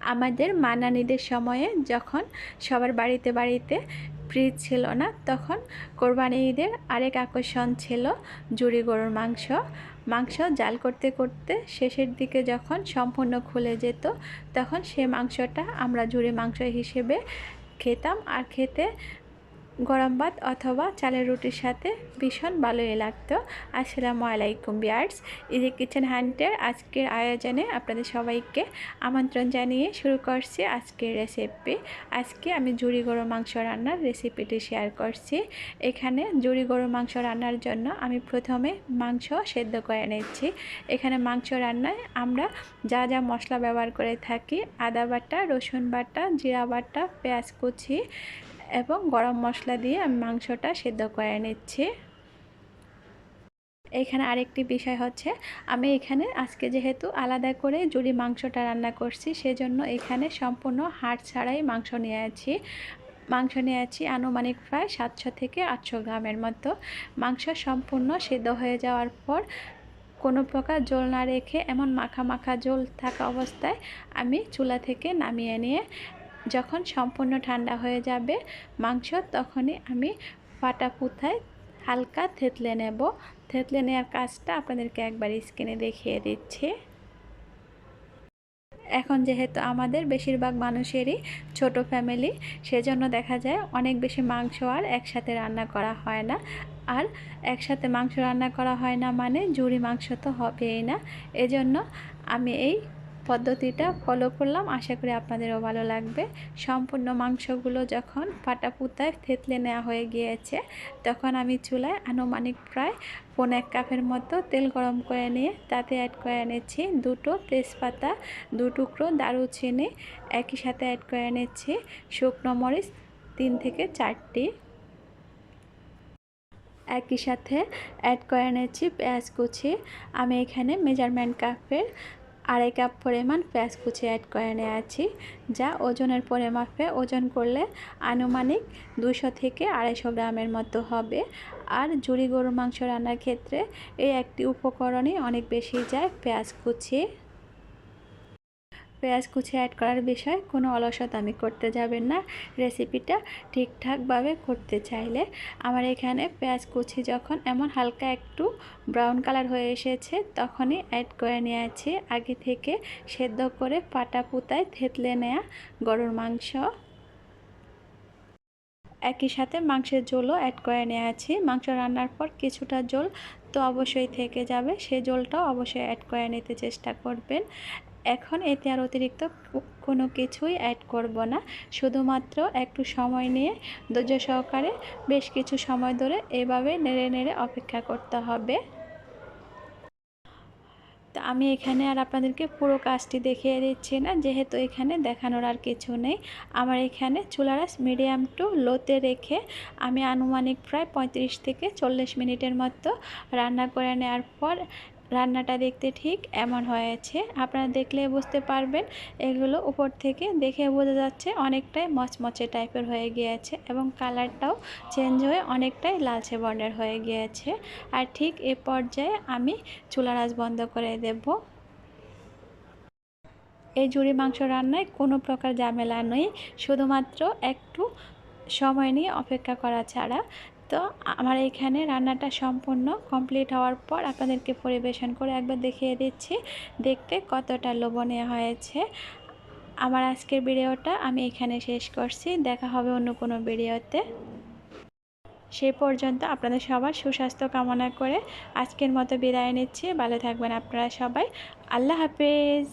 আমাদের মানানিদের সময়ে যখন সবার বাড়িতে বাড়িতে ফ্রিজ ছিল না, তখন কোরবানিদের আরেক আকর্ষণ ছিল জুড়ি গরুর মাংস। মাংস জাল করতে করতে শেষের দিকে যখন সম্পূর্ণ খুলে যেত, তখন সে মাংসটা আমরা জুড়ি মাংস হিসেবে খেতাম। আর খেতে গরম ভাত অথবা চালের রুটির সাথে ভীষণ ভালোই লাগতো। আসসালামু আলাইকুম বিয়ার্স ইজি কিচেন হান্টের আজকের আয়োজনে আপনাদের সবাইকে আমন্ত্রণ জানিয়ে শুরু করছি আজকের রেসিপি আজকে আমি জুড়ি গরু মাংস রান্নার রেসিপিটি শেয়ার করছি। এখানে জুড়ি গরু মাংস রান্নার জন্য আমি প্রথমে মাংস সেদ্ধ করে নিচ্ছি। এখানে মাংস রান্নায় আমরা যা যা মশলা ব্যবহার করে থাকি, আদা বাটা, রসুন বাটা, জিরা বাটা, পেঁয়াজ কুচি এবং গরম মশলা দিয়ে আমি মাংসটা সেদ্ধ করে নিচ্ছি। এখানে আরেকটি বিষয় হচ্ছে, আমি এখানে আজকে যেহেতু আলাদা করে জুড়ি মাংসটা রান্না করছি, সেজন্য এখানে সম্পূর্ণ হাড় ছাড়াই মাংস নিয়ে আছি। মাংস নিয়ে আছি আনুমানিক প্রায় সাতশো থেকে আটশো গ্রামের মতো। মাংস সম্পূর্ণ সেদ্ধ হয়ে যাওয়ার পর কোনো প্রকার জল না রেখে এমন মাখা মাখা জল থাকা অবস্থায় আমি চুলা থেকে নামিয়ে নিয়ে যখন সম্পূর্ণ ঠান্ডা হয়ে যাবে মাংস, তখনই আমি ফাটা পুথায় হালকা থেতলে নেব। থেতলে নেওয়ার কাজটা আপনাদেরকে একবার স্ক্রিনে দেখিয়ে দিচ্ছি। এখন যেহেতু আমাদের বেশিরভাগ মানুষেরই ছোট ফ্যামিলি, সেজন্য দেখা যায় অনেক বেশি মাংস আর একসাথে রান্না করা হয় না। আর একসাথে মাংস রান্না করা হয় না মানে জুড়ি মাংস তো হবেই না। এজন্য আমি এই পদ্ধতিটা ফলো করলাম। আশা করি আপনাদেরও ভালো লাগবে। সম্পূর্ণ মাংসগুলো যখন পাটা পুতায় থেতলে নেওয়া হয়ে গিয়েছে, তখন আমি চুলায় আনুমানিক প্রায় পনেরো এক কাপের মতো তেল গরম করে নিয়ে তাতে অ্যাড করে এনেছি দুটো তেজপাতা, দু টুকরো দারুচিনি, একই সাথে অ্যাড করে এনেছি শুকনো মরিচ, তিন থেকে চারটি। একই সাথে অ্যাড করে এনেছি পেঁয়াজ কুচি। আমি এখানে মেজারমেন্ট কাপের আড়াই কাপ পরিমাণ পেঁয়াজ কুচি অ্যাড করে নিয়েছি, যা ওজনের পরিমাপে ওজন করলে আনুমানিক দুশো থেকে আড়াইশো গ্রামের মতো হবে। আর জুড়ি গরুর মাংস রান্নার ক্ষেত্রে এই একটি উপকরণে অনেক বেশি যায় পেঁয়াজ কুচি। পেঁয়াজ কুচি অ্যাড করার বিষয় কোনো অলসতা আমি করতে যাবেন না। রেসিপিটা ঠিকঠাকভাবে করতে চাইলে আমার এখানে পেঁয়াজ কুচি যখন এমন হালকা একটু ব্রাউন কালার হয়ে এসেছে তখনই অ্যাড করে নিয়েছি। আগে থেকে সেদ্ধ করে পাটা পুতায় থেতলে নেয়া গরুর মাংস। একই সাথে মাংসের জলও অ্যাড করে নিয়েছি। মাংস রান্নার পর কিছুটা জল তো অবশ্যই থেকে যাবে। সে জলটাও অবশ্যই অ্যাড করে নিতে চেষ্টা করবেন। এখন এতে আর অতিরিক্ত কোনো কিছুই অ্যাড করব না। শুধুমাত্র একটু সময় নিয়ে ধৈর্য সহকারে বেশ কিছু সময় ধরে এভাবে নেড়ে নেড়ে অপেক্ষা করতে হবে। তো আমি এখানে আর আপনাদেরকে পুরো কাজটি দেখিয়ে দিচ্ছি না, যেহেতু এখানে দেখানোর আর কিছু নেই। আমার এখানে চুলারাস মিডিয়াম টু লোতে রেখে আমি আনুমানিক প্রায় পঁয়ত্রিশ থেকে চল্লিশ মিনিটের মতো রান্না করে নেওয়ার পর রান্নাটা দেখতে ঠিক এমন হয়েছে। আপনারা দেখলে বুঝতে পারবেন, এগুলো উপর থেকে দেখে বোঝা যাচ্ছে অনেকটাই মচমচে টাইপের হয়ে গিয়েছে এবং কালারটাও চেঞ্জ হয়ে অনেকটাই লালচে বর্ণের হয়ে গিয়েছে। আর ঠিক এ পর্যায়ে আমি চুলা রাজ বন্ধ করে দেব। এই জুড়ি মাংস রান্নায় কোনো প্রকার ঝামেলা নেই, শুধুমাত্র একটু সময় নিয়ে অপেক্ষা করা ছাড়া। তো আমার এখানে রান্নাটা সম্পূর্ণ কমপ্লিট হওয়ার পর আপনাদেরকে পরিবেশন করে একবার দেখিয়ে দিচ্ছি। দেখতে কতটা লোভনীয় হয়েছে। আমার আজকের ভিডিওটা আমি এখানে শেষ করছি। দেখা হবে অন্য কোনো ভিডিওতে। সেই পর্যন্ত আপনাদের সবার সুস্বাস্থ্য কামনা করে আজকের মতো বিদায় নিচ্ছি। ভালো থাকবেন আপনারা সবাই। আল্লাহ হাফেজ।